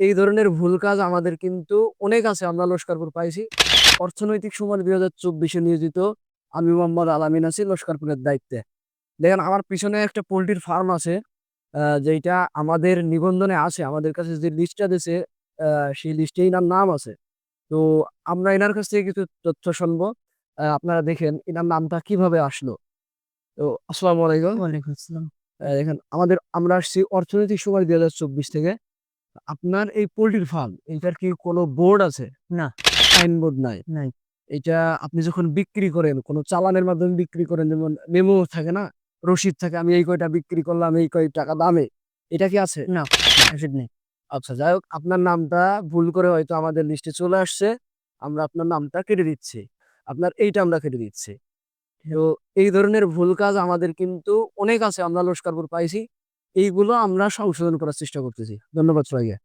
এই ধরনের ভুল কাজ আমাদের কিন্তু অনেক আছে আমরা লস্করপুর পাইছি। অর্থনৈতিক সময় দুই হাজার চব্বিশে নিয়োজিত আমি মোহাম্মদ আলামিন আছি লস্করপুরের দায়িত্বে। দেখেন আমার পিছনে একটা পোলট্রির ফার্ম আছে যেটা আমাদের নিবন্ধনে আছে আমাদের কাছে যে লিস্টটা দিয়েছে সেই লিস্টে এনার নাম আছে। তো আমরা এনার কাছ থেকে কিছু তথ্য শুনব আপনারা দেখেন এনার নামটা কীভাবে আসলো। তো আসসালামু আলাইকুম। ওয়ালাইকুম আসসালাম। দেখেন আমাদের আমরা আসছি অর্থনৈতিক সময় দুই হাজার চব্বিশ থেকে। আপনার এই পোল্ট্রির ফার্ম এটার কি কোনো বোর্ড আছে? না। সাইন বোর্ড নাই। নাই। এটা আপনি যখন বিক্রি করেন কোনো চালানের মাধ্যমে বিক্রি করেন যেমন মেমো থাকে না? রসিদ থাকে আমি এই কয়টা বিক্রি করলাম এই কয় টাকা দামে। এটা কি আছে? না ওষুধ নেই। আচ্ছা যাই হোক আপনার নামটা ভুল করে হয়তো আমাদের লিস্টে চলে আসছে। আমরা আপনার নামটা কেটে দিচ্ছি। আপনার এইটা আমরা কেটে দিচ্ছি। তো এই ধরনের ভুল কাজ আমাদের কিন্তু অনেক আছে। আমরা লস্করপুর পাইছি। এইগুলো আমরা সংশোধন করার চেষ্টা করতেছি। ধন্যবাদ সবাইকে।